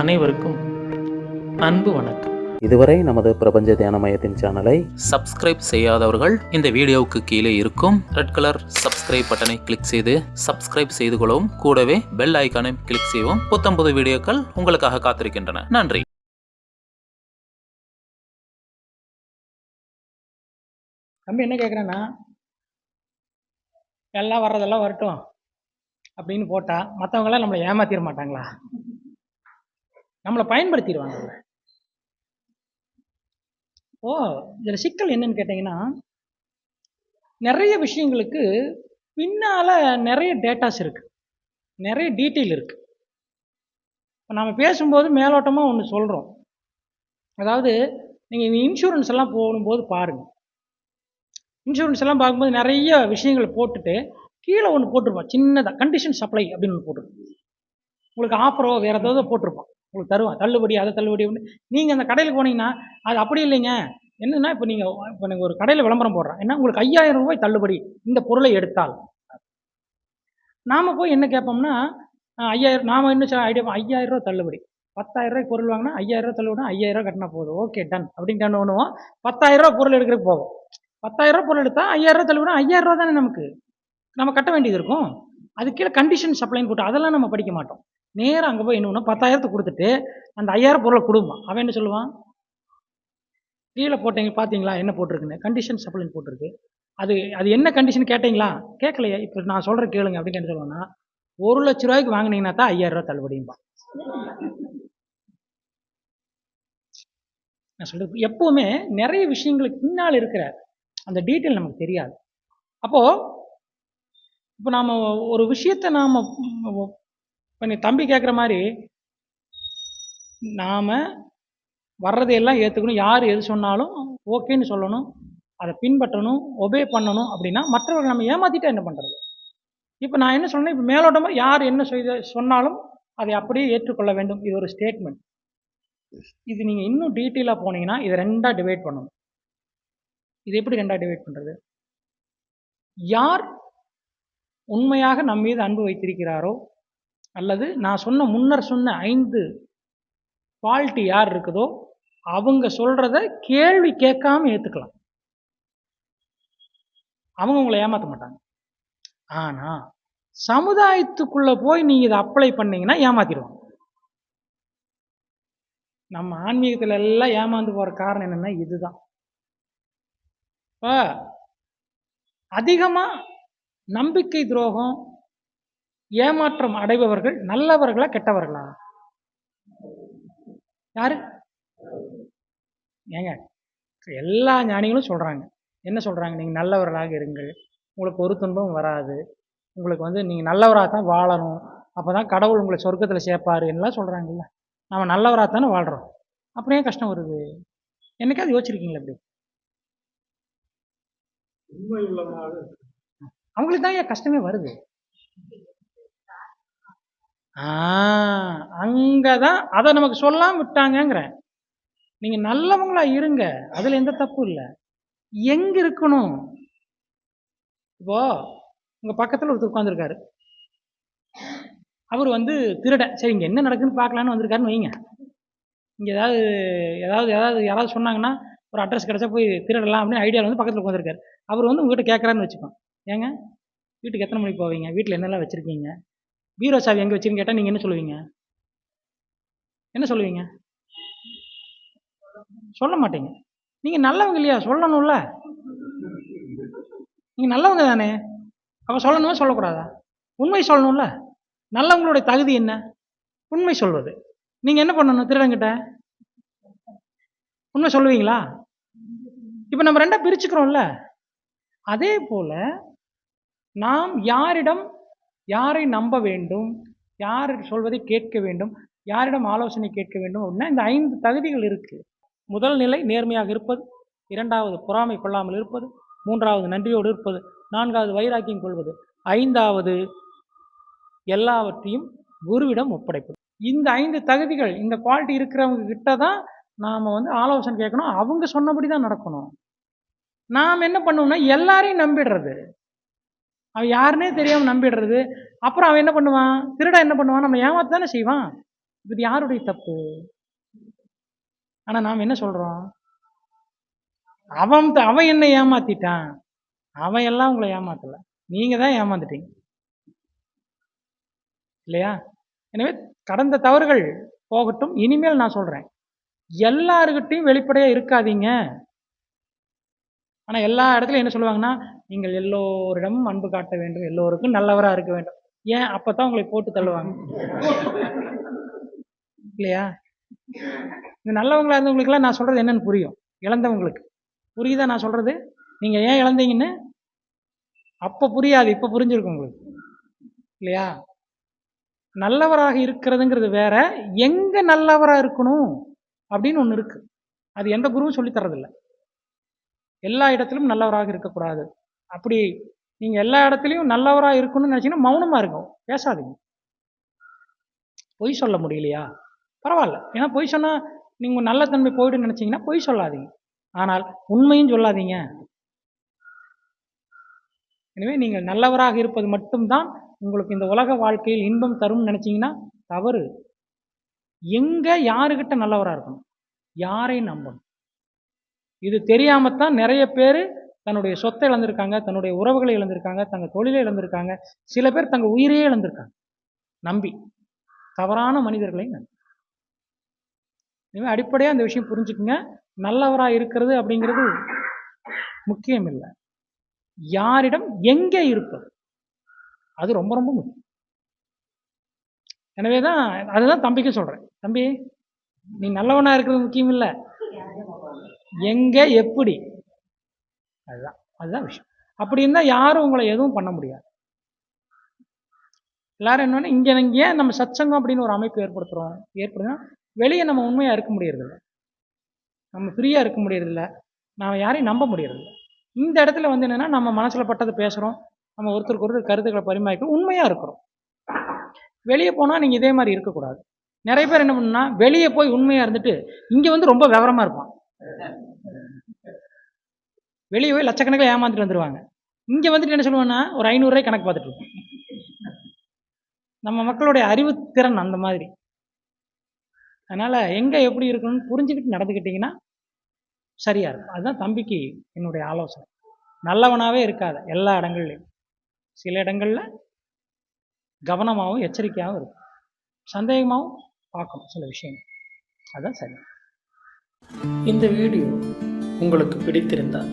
அனைவருக்கும் அன்பு வணக்கம். இதுவரை நமது பிரபஞ்ச தியான மையத்தின் சேனலை சப்ஸ்கிரைப் செய்யாதவர்கள் இந்த வீடியோவுக்கு கீழே இருக்கும் ரெட் கலர் சப்ஸ்கிரைப் பட்டனை கிளிக் செய்து சப்ஸ்கிரைப் செய்து கொள்ளவும். கூடவே பெல் ஐக்கானை கிளிக் செய்யவும். புத்தம்புது வீடியோக்கள் உங்களுக்காக காத்திருக்கின்றன. நன்றி. தம்பி என்ன கேட்குறேன்னா எல்லாம் வர்றதெல்லாம் வரட்டும் அப்படின்னு போட்டா மற்றவங்களாம் நம்மளை ஏமாத்திட மாட்டாங்களா? நம்மளை பயன்படுத்திடுவாங்க ஓ இதில் சிக்கல் என்னன்னு கேட்டிங்கன்னா நிறைய விஷயங்களுக்கு பின்னால நிறைய டேட்டாஸ் இருக்குது நிறைய டீட்டெயில் இருக்குது இப்போ நம்ம பேசும்போது மேலோட்டமாக ஒன்று சொல்கிறோம் அதாவது நீங்கள் இந்த இன்சூரன்ஸ் எல்லாம் போகும்போது பாருங்கள் இன்சூரன்ஸ் எல்லாம் பார்க்கும்போது நிறைய விஷயங்கள் போட்டுட்டு கீழே ஒன்று போட்டிருப்பான் சின்னதாக கண்டிஷன் சப்ளை அப்படின்னு ஒன்று போட்டிருப்பான் உங்களுக்கு ஆஃபரோ வேறு ஏதாவது போட்டிருப்பான் உங்களுக்கு தருவான் தள்ளுபடி அதை தள்ளுபடி அப்படின்னு. நீங்கள் அந்த கடையில் போனீங்கன்னா அது அப்படி இல்லைங்க. என்னென்னா இப்போ நீங்கள் இப்போ நீங்கள் ஒரு கடையில் விளம்பரம் போடுறேன் என்ன? உங்களுக்கு ஐயாயிரம் ரூபாய் தள்ளுபடி இந்த பொருளை எடுத்தால். நாம் போய் என்ன கேட்போம்னா ஐயாயிரம் நாம் என்ன ஐடியா ஐயாயிரம் ரூபா தள்ளுபடி. பத்தாயிரம் ரூபாய் பொருள் வாங்கினா ஐயாயிரம் ரூபா தள்ளுபடி ஐயாயிரம் ரூபா கட்டினா போதும். ஓகே டன் அப்படின்னு கண்டு பண்ணுவோம்? பத்தாயிரம் ரூபா பொருள் எடுக்கிறதுக்கு போவோம். பத்தாயிரம் ரூபா பொருள் எடுத்தால் ஐயாயிரம் ரூபா தள்ளுபடி ஐயாயிரம் ரூபா தானே நமக்கு? நம்ம கட்ட வேண்டியது இருக்கும். அது கீழே கண்டிஷன் சப்ளைன்னு போட்டு அதெல்லாம் நம்ம படிக்க மாட்டோம். நேராக அங்கே போய் என்ன பண்ணுவோம் பத்தாயிரத்தை கொடுத்துட்டு அந்த ஐயாயிரம் பொருளை கொடுப்பான் அவன் என்ன சொல்லுவான்? கீழே போட்டீங்க பார்த்தீங்களா என்ன போட்டிருக்குன்னு? கண்டிஷன் சப்ளைன் போட்டிருக்கு. அது அது என்ன கண்டிஷன் கேட்டீங்களா? கேட்கலையே இப்போ நான் சொல்கிற கேளுங்க அப்படின்னு என்ன சொல்லுவேன்னா ஒரு லட்ச ரூபாய்க்கு வாங்கினீங்கன்னா தான் ஐயாயிரம் ரூபா தள்ளுபடியும்பா நான் சொல்றது எப்பவுமே நிறைய விஷயங்களுக்கு பின்னால் இருக்கிற அந்த டீட்டெயில் நமக்கு தெரியாது. அப்போது இப்போ நாம் ஒரு விஷயத்தை நாம் இப்போ நீ தம்பி கேட்குற மாதிரி நாம் வர்றதையெல்லாம் ஏற்றுக்கணும் யார் எது சொன்னாலும் ஓகேன்னு சொல்லணும். அதை பின்பற்றணும் ஒபே பண்ணணும் அப்படின்னா மற்றவர்கள் நம்ம ஏமாற்றிட்டா என்ன பண்ணுறது இப்போ நான் என்ன சொன்னேன்? இப்போ மேலோட்டமாக யார் என்ன செய்த சொன்னாலும் அதை அப்படியே ஏற்றுக்கொள்ள வேண்டும். இது ஒரு ஸ்டேட்மெண்ட் இது நீங்கள் இன்னும் டீட்டெயிலாக போனீங்கன்னா இதை ரெண்டாக டிவைட் பண்ணணும். இது எப்படி ரெண்டாக டிவைட் பண்ணுறது யார் உண்மையாக நம் மீது அன்பு வைத்திருக்கிறாரோ அல்லது நான் சொன்ன முன்னர் சொன்ன ஐந்து குவாலிட்டி யார் இருக்குதோ அவங்க சொல்கிறத கேள்வி கேட்காம ஏற்றுக்கலாம் அவங்க உங்களை ஏமாற்ற மாட்டாங்க. ஆனால் சமுதாயத்துக்குள்ளே போய் நீங்கள் இதை அப்ளை பண்ணீங்கன்னா ஏமாத்திடுவாங்க. நம்ம ஆன்மீகத்தில் எல்லாம் ஏமாந்து போகிற காரணம் என்னென்னா இதுதான். இப்போ அதிகமாக நம்பிக்கை துரோகம் ஏமாற்றம் அடைபவர்கள் நல்லவர்களா கெட்டவர்களா? யாரு? ஏங்க எல்லா ஞானிகளும் சொல்றாங்க. என்ன சொல்றாங்க? நீங்க நல்லவர்களாக இருங்கள். உங்களுக்கு ஒரு துன்பம் வராது. உங்களுக்கு வந்து நீங்க நல்லவராக தான் வாழணும். அப்பதான் கடவுள் உங்களை சொர்க்கத்துல சேர்ப்பாரு எல்லாம் சொல்றாங்கல்ல. நம்ம நல்லவராக தானே வாழ்றோம். அப்புறம் ஏன் கஷ்டம் வருது? என்னைக்காவது யோசிச்சிருக்கீங்களா இப்படி? அவங்களுக்கு தான் ஏன் கஷ்டமே வருது? அங்கதான் அதை நமக்கு சொல்லாம விட்டாங்கங்கிறேன். நீங்க நல்லவங்களா இருங்க அதுல எந்த தப்பும் இல்லை. எங்க இருக்கணும்? இப்போ உங்க பக்கத்துல ஒருத்தர் உட்காந்துருக்காரு அவர் வந்து திருட. சரி இங்க என்ன நடக்குதுன்னு பார்க்கலான்னு வந்திருக்காருன்னு வைங்க. இங்க ஏதாவது ஏதாவது ஏதாவது யாராவது சொன்னாங்கன்னா ஒரு அட்ரஸ் கிடைச்சா போய் திருடலாம் அப்படின்னு ஐடியாவில் வந்து பக்கத்தில் உட்காந்துருக்காரு அவர் வந்து உங்ககிட்ட கேட்குறான்னு வச்சுக்கோம் ஏங்க? வீட்டுக்கு எத்தனை மணிக்கு போவீங்க? வீட்டில் என்னெல்லாம் வச்சுருக்கீங்க? பீரோ சாவி எங்கே வச்சிருன்னு கேட்டால் நீங்கள் என்ன சொல்லுவீங்க? என்ன சொல்லுவீங்க? சொல்ல மாட்டீங்க. நீங்கள் நல்லவங்க இல்லையா? சொல்லணும்ல. நீங்கள் நல்லவங்க தானே. அப்போ சொல்லணுமா சொல்லக்கூடாதா? உண்மை சொல்லணும்ல. நல்லவங்களுடைய தகுதி என்ன? உண்மை சொல்வது. நீங்கள் என்ன பண்ணணும் திருடங்கிட்ட உண்மை சொல்லுவீங்களா? இப்போ நம்ம ரெண்டாக பிரிச்சுக்கிறோம்ல. அதே போல நாம் யாரிடம் யாரை நம்ப வேண்டும்? யார் சொல்வதை கேட்க வேண்டும்? யாரிடம் ஆலோசனை கேட்க வேண்டும்? அப்படின்னா இந்த ஐந்து தகுதிகள் இருக்குது முதல் நிலை நேர்மையாக இருப்பது. இரண்டாவது பொறாமை கொள்ளாமல் இருப்பது. மூன்றாவது நன்றியோடு இருப்பது. நான்காவது வைராக்கியம் கொள்வது. ஐந்தாவது எல்லாவற்றையும் குருவிடம் ஒப்படைப்பது. இந்த ஐந்து தகுதிகள் இந்த குவாலிட்டி இருக்கிறவங்க கிட்ட தான் நாம் வந்து ஆலோசனை கேட்கணும். அவங்க சொன்னபடி தான் நடக்கணும். நாம் என்ன பண்ணுவோம்னா எல்லாரையும் நம்பிடுறது. அவன் யாருன்னே தெரியாமல் நம்பிடுறது. அப்புறம் அவன் என்ன பண்ணுவான்? திருடா என்ன பண்ணுவான்? நம்ம ஏமாத்த தானே செய்வான்? இது யாருடைய தப்பு? ஆனா நாம் என்ன சொல்றோம்? அவன் அவன் என்ன ஏமாத்திட்டான். அவன் எல்லாம் உங்களை ஏமாத்தலை. நீங்க தான் ஏமாந்துட்டீங்க. இல்லையா? எனவே கடந்த தவறுகள் போகட்டும். இனிமேல் நான் சொல்றேன். எல்லாருக்கிட்டையும் வெளிப்படையாக இருக்காதீங்க. ஆனா எல்லா இடத்துலயும் என்ன சொல்லுவாங்கன்னா நீங்கள் எல்லோரிடமும் அன்பு காட்ட வேண்டும். எல்லோருக்கும் நல்லவராக இருக்க வேண்டும். ஏன்? அப்பதான் உங்களை போட்டு தள்ளுவாங்க. இல்லையா? இந்த நல்லவங்களா இருந்தவங்களுக்குலாம் நான் சொல்றது என்னன்னு புரியும். இழந்தவங்களுக்கு. புரியுதா நான் சொல்றது? நீங்க ஏன் இழந்தீங்கன்னு? அப்ப புரியாது. இப்ப புரிஞ்சிருக்கும் உங்களுக்கு. இல்லையா? நல்லவராக இருக்கிறதுங்கிறது வேற. எங்க நல்லவரா இருக்கணும்? அப்படின்னு ஒண்ணு இருக்கு. அது எந்த குருவும் சொல்லித்தரதில்லை எல்லா இடத்திலும் நல்லவராக இருக்கக்கூடாது. அப்படி நீங்க எல்லா இடத்துலையும் நல்லவரா இருக்கணும்னு நினைச்சீங்கன்னா மௌனமா இருக்கும் பேசாதீங்க. பொய் சொல்ல முடியலையா? பரவாயில்ல. ஏன்னா பொய் சொன்னா நீங்க நல்ல தன்மை போயிடுன்னு நினைச்சீங்கன்னா பொய் சொல்லாதீங்க. ஆனால் உண்மையும் சொல்லாதீங்க. எனவே நீங்கள் நல்லவராக இருப்பது மட்டும்தான் உங்களுக்கு இந்த உலக வாழ்க்கையில் இன்பம் தரும்னு நினைச்சீங்கன்னா தவறு. எங்க யாருக்கிட்ட நல்லவராக இருக்கணும்? யாரை நம்பணும். இது தெரியாமத்தான் நிறைய பேர் தன்னுடைய சொத்தை இழந்திருக்காங்க தன்னுடைய உறவுகளை இழந்திருக்காங்க தங்க தொழிலை இழந்திருக்காங்க. சில பேர் தங்க உயிரையே இழந்திருக்காங்க. நம்பி. தவறான மனிதர்களை நம்பி. அடிப்படையாக அந்த விஷயம் புரிஞ்சுக்குங்க. நல்லவராக இருக்கிறது அப்படிங்கிறது முக்கியம் இல்லை யாரிடம் எங்கே இருப்பது? அது ரொம்ப ரொம்ப முக்கியம். எனவே தான் அதுதான் தம்பிக்கு சொல்கிறேன் தம்பி நீ நல்லவனாக இருக்கிறது முக்கியம் இல்லை எங்கே எப்படி? அதுதான் அதுதான் விஷயம். அப்படி இருந்தால் யாரும் உங்களை எதுவும் பண்ண முடியாது. எல்லாரும் என்னன்னா இங்கே ஏன் நம்ம சச்சங்கம் அப்படின்னு ஒரு அமைப்பு ஏற்படுத்துகிறோம் ஏற்படுதுன்னா வெளியே நம்ம உண்மையாக இருக்க முடியறதில்ல. நம்ம ஃப்ரீயாக இருக்க முடியறதில்ல. நாம் யாரையும் நம்ப முடியறதில்ல. இந்த இடத்துல வந்து என்னென்னா நம்ம மனசில் பட்டதை பேசுகிறோம் நம்ம ஒருத்தருக்கு ஒருத்தர் கருத்துக்களை பரிமாறிக்கிறோம் உண்மையாக இருக்கிறோம். வெளியே போனால் நீங்கள் இதே மாதிரி இருக்கக்கூடாது. நிறைய பேர் என்ன பண்ணுன்னா வெளியே போய் உண்மையாக இருந்துட்டு இங்கே வந்து ரொம்ப விவரமாக இருப்பான். வெளியே போய் லட்சக்கணக்கில் ஏமாந்துட்டு வந்துருவாங்க. இங்கே வந்துட்டு என்ன சொல்லுவோன்னா ஒரு ஐநூறுரூவாய் கணக்கு பார்த்துட்டு இருக்கோம் நம்ம மக்களுடைய அறிவுத்திறன் அந்த மாதிரி. அதனால் எங்கே எப்படி இருக்கணும்னு புரிஞ்சுக்கிட்டு நடந்துக்கிட்டிங்கன்னா சரியாக இருக்கும். அதுதான் தம்பிக்கு என்னுடைய ஆலோசனை. நல்லவனாகவே இருக்காது எல்லா இடங்கள்லையும். சில இடங்களில் கவனமாகவும் எச்சரிக்கையாகவும் இருக்கும். சந்தேகமாகவும் பார்க்கணும் சில விஷயங்கள். அதுதான் சரி. இந்த வீடியோ உங்களுக்கு பிடித்திருந்தால்